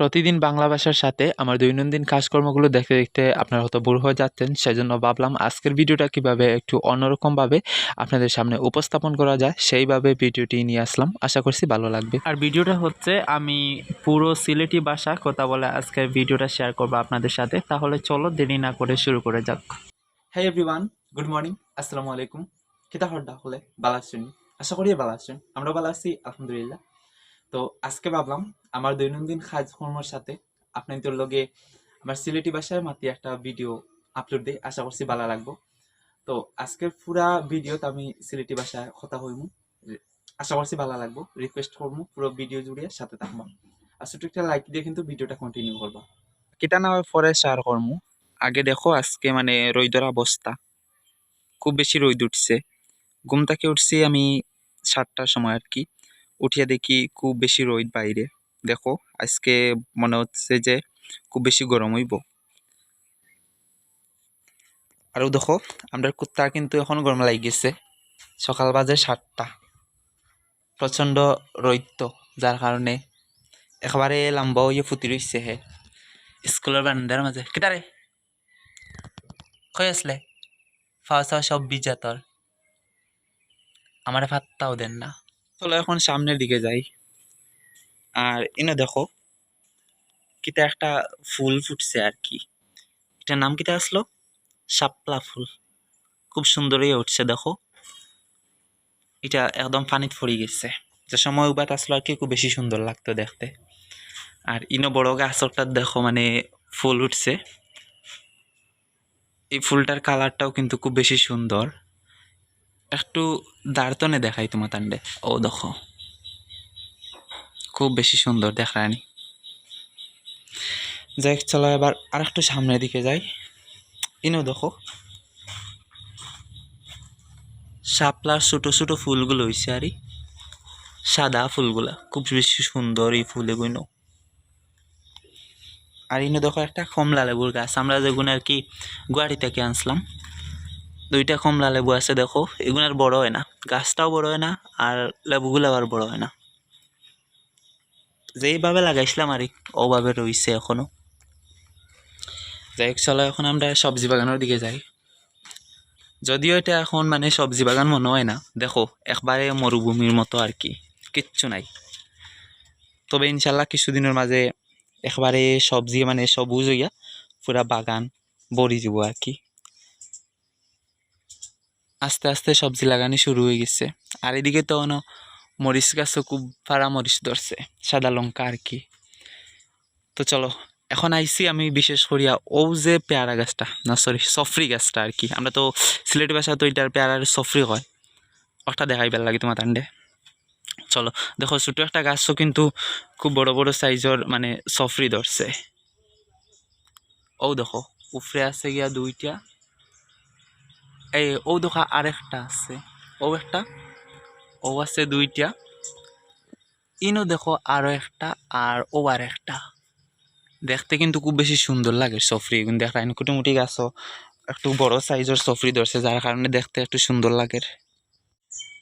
প্রতিদিন বাংলা ভাষার সাথে আমার দৈনন্দিন কাজকর্মগুলো দেখতে দেখতে আপনারা হয়তো বোর হয়ে যাচ্ছেন। সেজন্য ভাবলাম আজকের ভিডিওটা কীভাবে একটু অন্যরকমভাবে আপনাদের সামনে উপস্থাপন করা যায় সেইভাবে ভিডিওটি নিয়ে আসলাম। আশা করছি ভালো লাগবে। আর ভিডিওটা হচ্ছে আমি পুরো সিলেটি ভাষা কথা বলে আজকের ভিডিওটা শেয়ার করব আপনাদের সাথে। তাহলে চলো দেরি না করে শুরু করে যাক। হাই এভরিওয়ান গুড মর্নিং আসসালামু আলাইকুম। কিতা হরডা হলে ভালো আছেন? আশা করি ভালো আছেন। আমরা ভালো আছি আলহামদুলিল্লাহ। তো আজকে ভাবলাম আমার দৈনন্দিন কাজ কাজকর্মের সাথে আপনাদের লগে আমার সিলেটি ভাষায় মাতি একটা ভিডিও আপলোড দিই, আশা করছি ভালো লাগবো। তো আজকের পুরা ভিডিওতে আমি সিলেটি ভাষায় কথা হইমু। আশা করছি ভালো লাগবো। রিকোয়েস্ট করব পুরো ভিডিও জুড়ে সাথে থাকব। আর ছোট একটা লাইক দিয়ে কিন্তু ভিডিওটা কন্টিনিউ করবা। কিতা না পরে শেয়ার করমু। আগে দেখো আজকে মানে রৈদর অবস্থা। খুব বেশি রোদ উঠছে। ঘুম থেকে উঠছি আমি সাতটার সময় আর কি। উঠিয়া দেখি খুব বেশি রোদ বাইরে। দেখো, আজকে মনে হচ্ছে যে খুব বেশি গরম হইব। আর দেখো আমরা কুত্তা কিন্তু এখন গরম লাগি গেছে। সকাল বাজে সাতটা। প্রচণ্ড রোদ তো, যার কারণে একেবারে লম্বা হয়ে ফুটি রইছে হে। স্কুলের বারান্দার মাঝে। কেটারে কই আসলে? ফাওয়া সব বিজা তোর আমার ভাতটাও দেন না। চলো এখন সামনের দিকে যাই। আর এনে দেখো, কিতা একটা ফুল ফুটছে আর কি। এটার নাম কিতা আসলো? শাপলা ফুল। খুব সুন্দরই উঠছে দেখো। এটা একদম পানিত পড়ে গেছে। যে সময় উবাত আসলো আর কি, খুব বেশি সুন্দর লাগতো দেখতে। আর ইনো বড় গাছটার দেখো মানে ফুল উঠছে। এই ফুলটার কালারটাও কিন্তু খুব বেশি সুন্দর। একটু দাঁড়তনে দেখাই তোমার তান্ডে ও, দেখো। খুব বেশি সুন্দর দেখায়নি যাই চলো এবার আর একটু সামনের দিকে যাই। ইনো, দেখো। শাপলার ছোট ছোট ফুলগুলো হয়েছে আর। এই সাদা ফুলগুলা, খুব বেশি সুন্দর এই ফুল এগুলো আর ইনো, দেখো একটা কমলা লেবুর গাছ। আমরা যেগুলো আর কি গুয়াহাটি থেকে আনছিলাম। দুইটা কমলা লেবু আছে দেখো এগুলো আর বড় হয় না। গাছটাও বড় হয় না, আর লেবুগুলো আবার বড় হয় না। যেইভাবে লাগাইছিলাম আর ওভাবে রইছে এখনও। যাই চলো এখন আমরা সবজি বাগানের দিকে যাই। যদিও এটা এখন মানে সবজি বাগান মনে হয় না, দেখো, একবারে মরুভূমির মতো আর কি, কিচ্ছু নাই। তবে ইনশাল্লাহ কিছুদিনের মাঝে একবারে সবজি মানে সবুজ হইয়া পুরা বাগান ভরি যাব আর কি। আস্তে আস্তে সবজি লাগানি শুরু হয়ে গেছে। আর এদিকে তো অন মরিচ গাছও খুব পাড়া মরিচ ধরছে, সাদা লঙ্কা আর কি। তো চলো, এখন আইছি আমি বিশেষ করিয়া ও যে পেয়ারা গাছটা, না সরি সফরি গাছটা আর কি। আমরা তো সিলেটি ভাষা তো এটার পেয়ারার সফরি হয়। ওটা দেখাই ভালো লাগে তোমার তান্ডে চলো, দেখো ছোটো একটা গাছও কিন্তু খুব বড় বড় সাইজের মানে সফরি ধরছে। ও দেখো উপরে আছে গিয়া দুইটা। এই ও দেখো আরেকটা আছে। ও একটা, ও আছে দুইটা। ইনো দেখো আরও একটা আর ও আর একটা দেখতে কিন্তু খুব বেশি সুন্দর লাগে সফরি। কিন্তু কুটিমুটি গাছও একটু বড় সাইজের সফরি ধরছে, যার কারণে দেখতে একটু সুন্দর লাগে।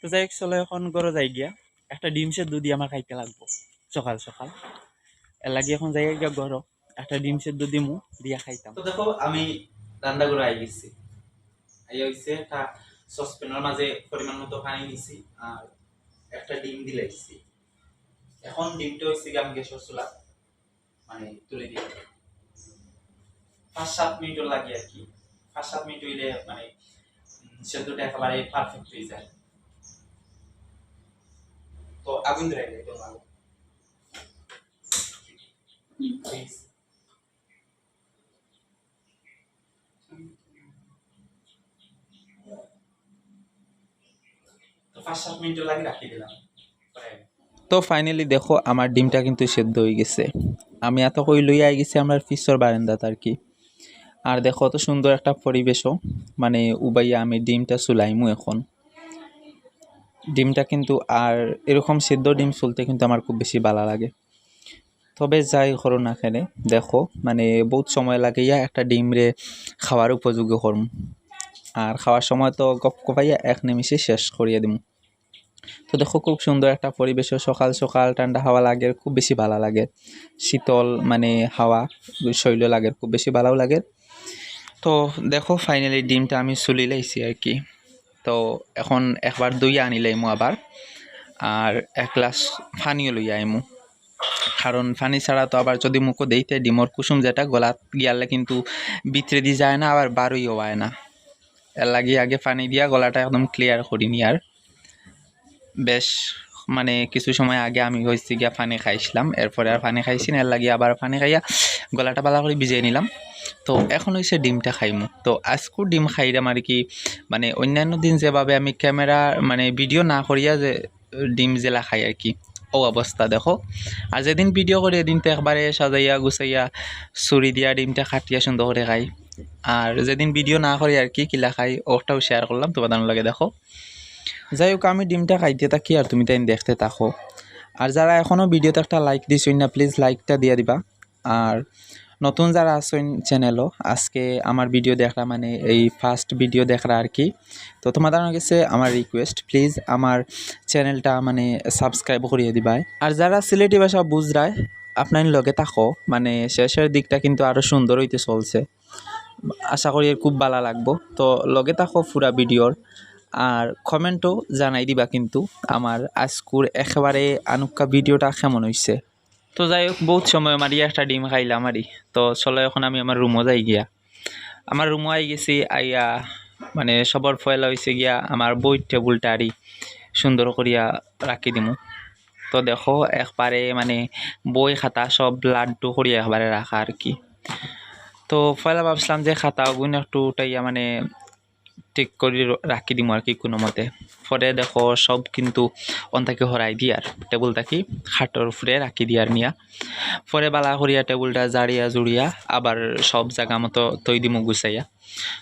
তো যাই চলো এখন গরো যাই গিয়া। একটা ডিম সেদ্ধ দিয়ে আমার খাইতে লাগবো। সকাল সকাল। এর এখন যাই গিয়া গরো একটা ডিম সেদ্ধ দিমু, দিয়া খাইতাম। তো দেখো, আমি রান্না করে আই গেছি। আই হইছে একটা সসপ্যানের মাঝে পরিমাণ মতো পানি দিছি আর একটা ডিম দিলাইছি এখন ডিমটা হইছে কি আমি গ্যাসের চুলা মানে তুলে দিই পাঁচ সাত মিনিট লাগে আর কি। পাঁচ সাত মিনিট হইলে মানে সেদ্ধটা একেবারে পারফেক্ট হয়ে যায়। তো আগুন ধরে গেলে একদম ভালো Please. তো তো ফাইনালি দেখো আমার ডিমটা কিন্তু সেদ্ধ হয়ে গেছে। আমি এত কই লই আই গেছি আমার ফিসর বারান্দাত আর কি। আর দেখো, অত সুন্দর একটা পরিবেশও মানে উবাইয়া, আমি ডিমটা চুলাইমু এখন। ডিমটা কিন্তু আর এরকম সেদ্ধ ডিম চলতে কিন্তু আমার খুব বেশি ভালো লাগে। তবে যাই করো না খেলে দেখো মানে বহুত সময় লাগে ইয়া একটা ডিম রে খাওয়ার উপযোগী করম আর খাওয়ার সময় তো গপ কপাইয়া এক নিমিষে শেষ করিয়া দিম। তো দেখো খুব সুন্দর একটা পরিবেশ সকাল সকাল ঠান্ডা হাওয়া লাগে, খুব বেশি ভালো লাগে। শীতল মানে হাওয়া, শৈল লাগে, খুব বেশি ভালো লাগে। তো দেখো ফাইনালি ডিমটা আমি চুলি লাইছি আর কি। তো এখন একবার দই আনি লাইমু আবার, আর এক গ্লাস পানিও লই আইমু। কারণ পানি ছাড়া তো আবার যদি মুখো দেইতে ডিমর কুসুম যেটা গলাত গিয়ালে কিন্তু ভিতরে দিয়ে যায় না, আবার বারোইও হয় না। এর লাগি আগে পানি দিয়া গলাটা একদম ক্লিয়ার করি নি আর। বেশ মানে কিছু সময় আগে আমি হয়েছি গিয়া পানি খাইছিলাম। এরপরে আর পানি খাইছি না, এর লাগি আবার পানি খাইয়া গলাটা ভালো করে ভিজিয়ে নিলাম। তো এখন হয়েছে ডিমটা খাইমু। তো আজকেও ডিম খাইলাম আর কি মানে অন্যান্য দিন যেভাবে আমি ক্যামেরা মানে ভিডিও না করিয়া যে ডিম জেলা খাই আর কি। ও অবস্থা দেখো। আর যেদিন ভিডিও করি, এদিন তো একবারে সাজাইয়া, গুছাইয়া চুরি দিয়া ডিমটা খাটিয়া সুন্দর করে খাই। আর যেদিন ভিডিও না করি আর কি, কিলা খাই, ওটাও শেয়ার করলাম, তোমাদের লাগে দেখো। যাই হোক আমি ডিমটা খাইতে থাকি আর তুমি তাই দেখতে থাকো। আর যারা এখনও ভিডিওতে একটা লাইক দিছই না প্লিজ লাইকটা দিয়ে দিবা। আর নতুন যারা আছেন চ্যানেলও আজকে আমার ভিডিও দেখরা মানে এই ফার্স্ট ভিডিও দেখরা আর কি। তো তোমাদের কাছে আমার রিকোয়েস্ট প্লিজ আমার চ্যানেলটা মানে সাবস্ক্রাইব করিয়ে দিবাই আর যারা সিলেটি ভাষা বুঝরায় আপনার লগে থাকো। মানে শেষের দিকটা কিন্তু আরও সুন্দর হইতে চলছে। আশা করি খুব ভালো লাগবো। তো লগে থাকো পুরা ভিডিওর। আর কমেন্টও জানাই দিবা কিন্তু আমার আজকুর একেবারে আনুকা ভিডিওটা কেমন হয়েছে তো যাই হোক বহুত সময় মারি একটা ডিম খাইলাম আরি তো চলো এখন আমি আমার রুমও যাই গিয়া। আমার রুমও আই গেছি, আইয়া মানে সবর ফয়লা হয়েছে গিয়া আমার বই টেবুলটা আরি সুন্দর করিয়া রাখি দিমু। তো দেখো, একবারে মানে বই খাতা সব লাড্ডু করিয়া একবারে রাখা আর কি তো পয়লা ভাবছিলাম যে খাতা গুণ একটু উঠাইয়া মানে ঠিক করে রাখি দিম আর কি কোনো মতে পরে দেখো সব কিন্তু অন্তাকে হরাই দিয়ার টেবুল থাকি খাটর উপরে রাখি দিয়ার নিয়া পরে বালা করিয়া টেবুলটা জারিয়া জুড়িয়া আবার সব জায়গা মতো তৈ দিমু গুছাইয়া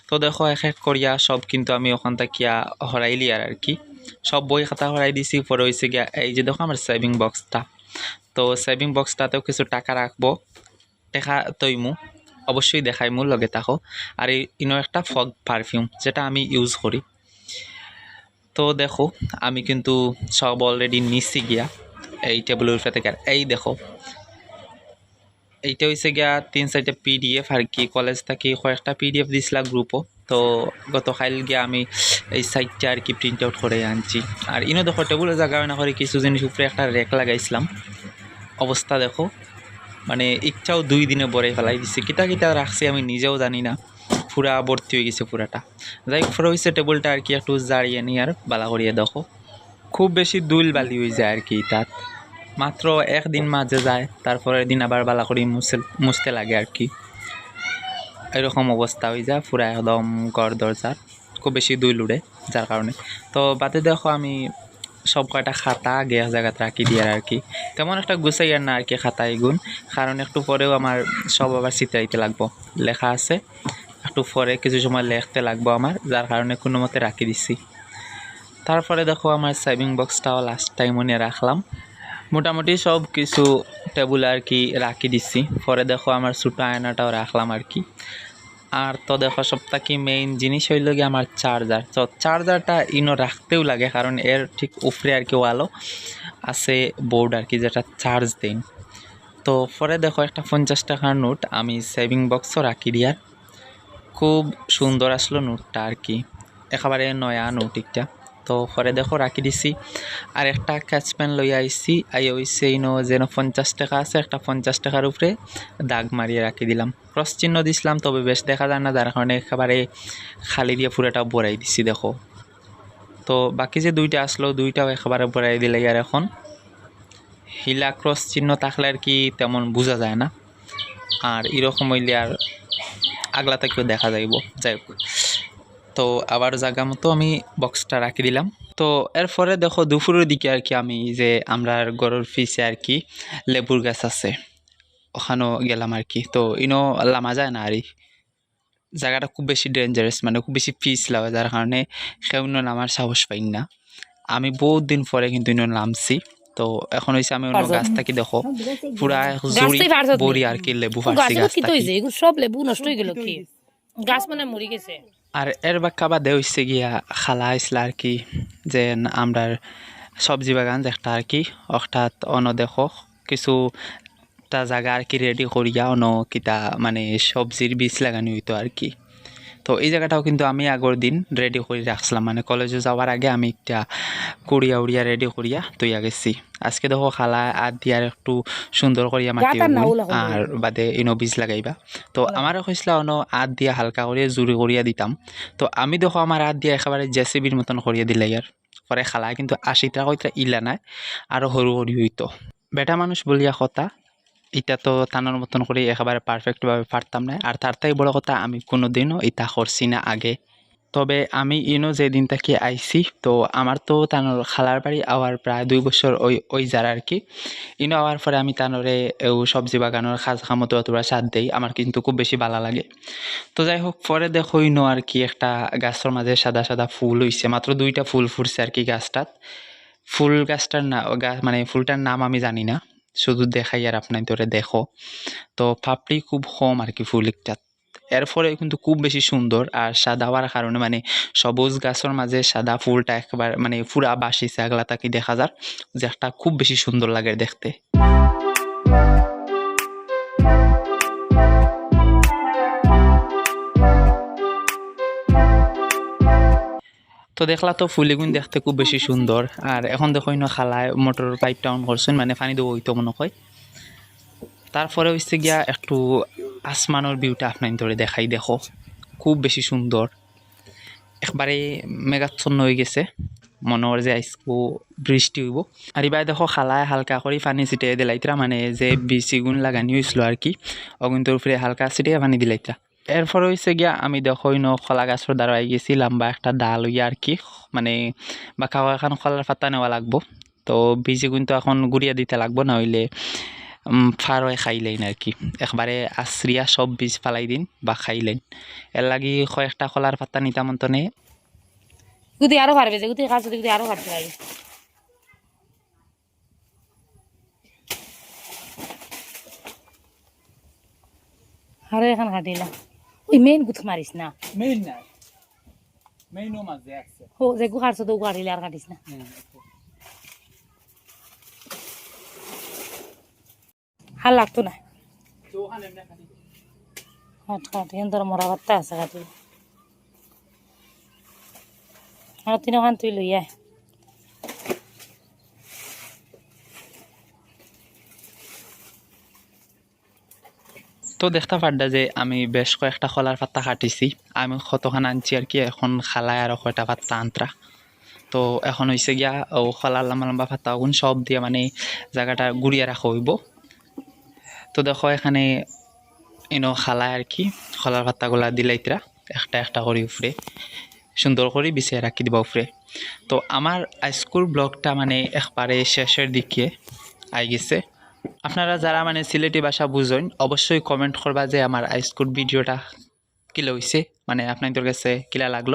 তো দেখো এক এক করিয়া সব কিন্তু আমি ওখান থাকিয়া হরাই লিয়ার আর কি। সব বই খাতা হরাই দিছি পরে হয়েছে গিয়া, এই যে দেখো আমার সেভিং বক্সটা তো সেভিং বক্সটাতেও কিছু টাকা রাখব টাকা তৈমু অবশ্যই দেখাই মোৰ লগে থাকো। আর ইনো একটা ফগ পারফিউম যেটা আমি ইউজ করি। তো দেখো, আমি কিন্তু সব অলরেডি নিচ্ছি গিয়া এই টেবিলের উপরে থেকে। এই দেখো, এইটা হয়েছে গিয়া তিন চারটা পিডিএফ আর কি কলেজ থাকি কয়েকটা পিডিএফ দিছিলা গ্রুপও তো গতকাল গিয়া আমি এই সাইটটা আর কি প্রিন্ট আউট করে আনছি। আর ইনো দেখো টেবিলের জায়গা না করে কিছু জিনিস উপরে একটা রেক লাগাইছিলাম। অবস্থা দেখো মানে ইচ্ছাও দুই দিনে বরে ফেলাই দিছে। কিতা কিতা রাখছি আমি নিজেও জানি না। পুরা ভর্তি হয়ে গেছে পুরাটা যাই পুরো হয়েছে টেবিলটা আর কি একটু জারিয়ে নিই আর বালা করিয়ে দেখো। খুব বেশি দুল বালি হয়ে যায় আর কি তাত। মাত্র একদিন মাঝে যায় তারপরের দিন আবার বালা করি মুছে মুছতে লাগে আর কি। এরকম অবস্থা হয়ে যায় পুরা একদম গড় দরজার খুব বেশি দুই উড়ে যার কারণে তো বাদে দেখো আমি সব কয়টা খাতা গ্যাস জায়গাতে রাখি দিয়ে আর কি তেমন একটা গুছাই আর না আর কি খাতা এগুন। কারণ একটু পরেও আমার সব আবার চিত্রাইতে লাগবো। লেখা আছে। একটু পরে কিছু সময় লিখতে লাগবো আমার, যার কারণে কোনো মতে রাখি দিছি। তারপরে দেখো আমার সেভিং বক্সটাও লাস্ট টাইম নিয়ে রাখলাম। মোটামুটি সব কিছু টেবুল আর কি রাখি দিছি। পরে দেখো আমার ছোটো আয়নাটাও রাখলাম আর কি। আর তো দেখো সবটা কি মেইন জিনিস হইল গিয়ে আমার চার্জার তো চার্জারটা ইনো রাখতেও লাগে, কারণ এর ঠিক উপরে আর কি ওয়ালো আছে বোর্ড আর কি যেটা চার্জ দিন তো পরে দেখো একটা পঞ্চাশ টাকার নোট আমি সেভিং বক্সও রাখি দিয়ার খুব সুন্দর আসলো নোটটা আর কি। একেবারে নয়া নোট একটা তো পরে দেখো রাখি দিছি। আর একটা ক্যাচ পেন লই আইছি। আই হইছে ইনো যেন পঞ্চাশ টাকা আছে, একটা পঞ্চাশ টাকার উপরে দাগ মারিয়ে রাখি দিলাম। ক্রস চিহ্ন দিছিলাম, তবে বেশ দেখা যায় না যার কারণে একেবারে খালি দিয়ে পুরোটা বড়াই দিছি, দেখো। তো বাকি যে দুইটা আসলো দুইটাও একেবারে বড়াই দিলে আর এখন। হিলা ক্রস চিহ্ন থাকলে আর কি তেমন বোঝা যায় না। আর এরকম হইলে আর আগলা থেকেও দেখা যাইব। যাই হোক। তো আবার জায়গা মতো আমি বক্সটা রাখি দিলাম। তো এরপরে দেখো দুপুরের দিকে আর কি আমি যে আমরা গরুর পিছে আর কি লেবুর গাছ আছে ওখানেও গেলাম আর কি। তো ইনো লামা যায় না আর জায়গাটা খুব বেশি ডেঞ্জারাস মানে খুব বেশি পিস লাগে যার কারণে সেও নামার সাহস পাই না। আমি বহুত দিন পরে কিন্তু ইনো নামছি তো এখন হয়েছে আমি অন্য? গাছ থাকি দেখো পুরা জুড়ি? বড়ি আর কি লেবু ফার্সি গাছ সব লেবু নষ্ট হয়ে গেল কি? গাছ মানে মরে গেছে। আর এর বাক্যা বাদে হচ্ছে গিয়া খালা আইসলা আর কি যে আমরার সবজি বাগান একটা আর কি, অর্থাৎ অন দেখো, কিছু একটা জায়গা আর কি রেডি করিয়া অন কিতা মানে সবজির বীজ লাগানি হইতো আর কি। তো এই জায়গাটাও কিন্তু আমি আগের দিন রেডি করে রাখছিলাম মানে কলেজে যাওয়ার আগে আমি একটা কুড়িয়া উড়িয়া রেডি করিয়া তৈয়া গেছি আজকে দেখো খালা আর দিয়ার একটু সুন্দর করিয়া মাটি। আর বাদে ইনো বীজ লাগাইবা। তো আমারও কৈছিল অন আদ দিয়া হালকা করিয়া জুড়ি করিয়া দিতাম তো আমি দেখো আমার আদ দিয়া একেবারে জেসিবির মতন করিয়া দিলে ইয়ার পরে খালা কিন্তু আশিটা কইতা ইলা নাই। আরও সরু সরি হইতো বেটা মানুষ বলিয়া কথা এটা তো টানার মতন করে একেবারে পারফেক্টভাবে পারতাম না। আর তার থেকে বড় কথা, আমি কোনোদিনও ইটা করছি না আগে। তবে আমি ইনো যেদিন থেকে আইছি, তো আমার তো তানোর খালার বাড়ি আওয়ার প্রায় দুই বছর ওই ওই যার আর কি। ইনো আওয়ার পরে আমি তানোরে সবজি বাগানোর খাজ খামতো অতটা সাথ দেই, আমার কিন্তু খুব বেশি ভালো লাগে। তো যাই হোক, পরে দেখো ইনো আর কি একটা গাছের মাঝে সাদা সাদা ফুল হইছে, মাত্র দুইটা ফুল ফুটছে আর কি গাছটাত। ফুল গাছটার না মানে ফুলটার নাম আমি জানি না। শুধু দেখাই আর আপনার ধরে দেখো। তো পাপড়ি খুব কম আর কি ফুল এরপরে কিন্তু খুব বেশি সুন্দর আর সাদা হওয়ার কারণে মানে সবুজ গাছের মাঝে সাদা ফুলটা একবার মানে পুরা বাসিছে আগলা তাকে দেখা যার, যে একটা খুব বেশি সুন্দর লাগে দেখতে। তো দেখলা তো ফুলিগুন দেখতে খুব বেশি সুন্দর। আর এখন দেখো ইনো খালায় মোটর পাইপ টাউন করছেন মানে পানি দেবো হইতো মনে হয়। তারপরে হচ্ছে গিয়া একটু আসমানোর ভিউটা আপনার ধরে দেখাই দেখো। খুব বেশি সুন্দর। একবারে মেঘাচ্ছন্ন হয়ে গেছে। মনে হয় যে আইসকো বৃষ্টি হইব। আর এবার দেখো খালায় হালকা করে পানি ছিটিয়ে দিলাইতরা মানে যে বিচি গুণ লাগানি হয়েছিল আর কি অগুনটোর উপরে হালকা ছিটিয়ে পানি দিলাইতরা। এরপর হয়েছে গিয়া আমি দেখো ইনো খলা গাছের দ্বারা গেছি, লম্বা একটা ডাল হইয়া আর কি মানে বা খাওয়া এখন খলার পাতা নেওয়া লাগবো। তো বিচি গুণ তো এখন গুড়িয়া দিতে লাগবো না হইলে ফারোয় খাইলেন আর কি। একবারে আশ্রিয়া সব বীজ ফালাই দিন বা খাইলেন এর লাগি কয়েকটা কলার পাতা নিতাম অন্তনে গুদি আরও যে গুদি গুদি আরও এখন কাটিলাম ওই মেইন গুথ মারিস না? মেইন না মেইনও মাঝে আছে। ও যে গু কাটছো তো কাটিলে আর কাটিস না? আর লাগতো না? কাট এখান তোর মরা বাত্তা আছে কাটি। আর তিন ওখান তুই লই তো দেখতে পারডা যে আমি বেশ কয়েকটা কলার পাত্তা কাটিছি। আমি কতখান আনছি আর কি, এখন খালায় আরও কয়টা পাতা আন্তরা। তো এখন হয়েছে গিয়া, ও খলার লম্বা লম্বা পাতা ওগুন সব দিয়ে মানে জায়গাটা গুড়িয়ে রাখা হইব। তো দেখো এখানে ইনো খালায় আর কি খলার পাতাগুলা দিলাইতরা একটা একটা করে উপরে। সুন্দর করে বিছিয়ে রাখি দিবা উপরে। তো আমার স্কুল ব্লগটা মানে একবারে শেষের দিকে আই গেছে। আপনারা যারা মানে সিলেটি ভাষা বুঝেন, অবশ্যই কমেন্ট করবা যে আমার স্কুল ভিডিওটা কিলা হয়েছে মানে আপনাদের কাছে কিলা লাগল।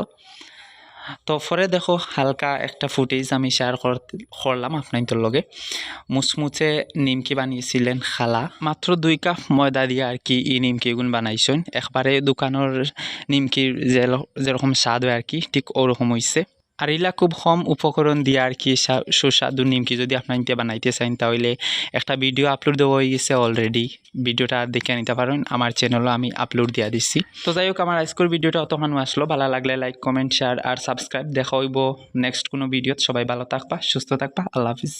তো পরে দেখো হালকা একটা ফুটেজ আমি শেয়ার করলাম আপনাদের লগে। মুচমুচে নিমকি বানিয়েছিলেন খালা। মাত্র দুই কাপ ময়দা দিয়ে আর কি এই নিমকিগুন বানাইছেন। একবারে দোকানের নিমকির যেরকম স্বাদ হয় আর কি, ঠিক ওরকম হয়েছে আর এলা খুব কম উপকরণ দিয়ে আর কি সুস্বাদু নিমকি যদি আপনার বানাইতে চান, তাহলে একটা ভিডিও আপলোড দেওয়া হয়ে গেছে অলরেডি ভিডিওটা দেখে নিতে পারেন। আমার চ্যানেলও আমি আপলোড দিয়ে দিচ্ছি তো যাই হোক, আমার আজকের ভিডিওটা অতখানো আসলো। ভালো লাগলে লাইক কমেন্ট শেয়ার আর সাবস্ক্রাইব দেখা হইব নেক্সট কোনো ভিডিওত সবাই ভালো থাকবা, সুস্থ থাকবা। আল্লাহ হাফিজ।